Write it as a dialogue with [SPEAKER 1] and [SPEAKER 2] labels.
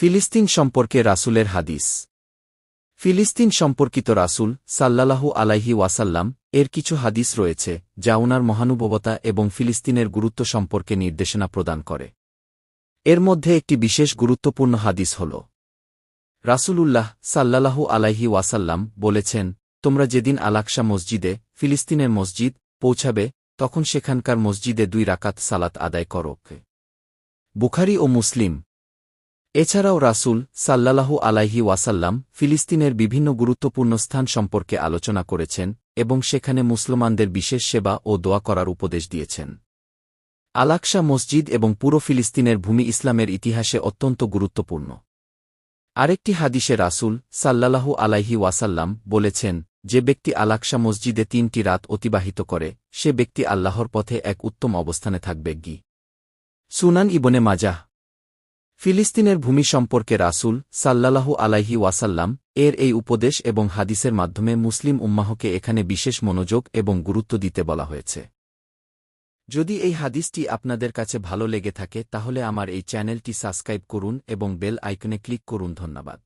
[SPEAKER 1] ফিলিস্তিন সম্পর্কে রাসূলের হাদিস। ফিলিস্তিন সম্পর্কিত রাসূল সাল্লাল্লাহু আলাইহি ওয়াসাল্লাম এর কিছু হাদিস রয়েছে, যা ওনার মহানুভবতা এবং ফিলিস্তিনের গুরুত্ব সম্পর্কে নির্দেশনা প্রদান করে। এর মধ্যে একটি বিশেষ গুরুত্বপূর্ণ হাদিস হল, রাসূলুল্লাহ সাল্লাল্লাহু আলাইহি ওয়াসাল্লাম বলেছেন, তোমরা যেদিন আলাকশা মসজিদে, ফিলিস্তিনের মসজিদ, পৌঁছাবে, তখন সেখানকার মসজিদে দুই রাকাত সালাত আদায় করো। বুখারি ও মুসলিম এছাড়াও রাসূল সাল্লাল্লাহু আলাইহি ওয়াসাল্লাম ফিলিস্তিনের বিভিন্ন গুরুত্বপূর্ণ স্থান সম্পর্কে আলোচনা করেছেন এবং সেখানে মুসলমানদের বিশেষ সেবা ও দোয়া করার উপদেশ দিয়েছেন। আলাকশা মসজিদ এবং পুরো ফিলিস্তিনের ভূমি ইসলামের ইতিহাসে অত্যন্ত গুরুত্বপূর্ণ। আরেকটি হাদিসে রাসূল সাল্লাহু আলাইহি ওয়াসাল্লাম বলেছেন, যে ব্যক্তি আলাকশা মসজিদে তিনটি রাত অতিবাহিত করে, সে ব্যক্তি আল্লাহর পথে এক উত্তম অবস্থানে থাকবে। গি। সুনান ইবনে মাজাহ ফিলিস্তিনের ভূমি সম্পর্কে রাসুল সাল্লাল্লাহু আলাইহি ওয়াসাল্লাম এর এই উপদেশ এবং হাদিসের মাধ্যমে মুসলিম উম্মাহকে এখানে বিশেষ মনোযোগ এবং গুরুত্ব দিতে বলা হয়েছে। যদি এই হাদিসটি আপনাদের কাছে ভালো লেগে থাকে, তাহলে আমার এই চ্যানেলটি সাবস্ক্রাইব করুন এবং বেল আইকনে ক্লিক করুন। ধন্যবাদ।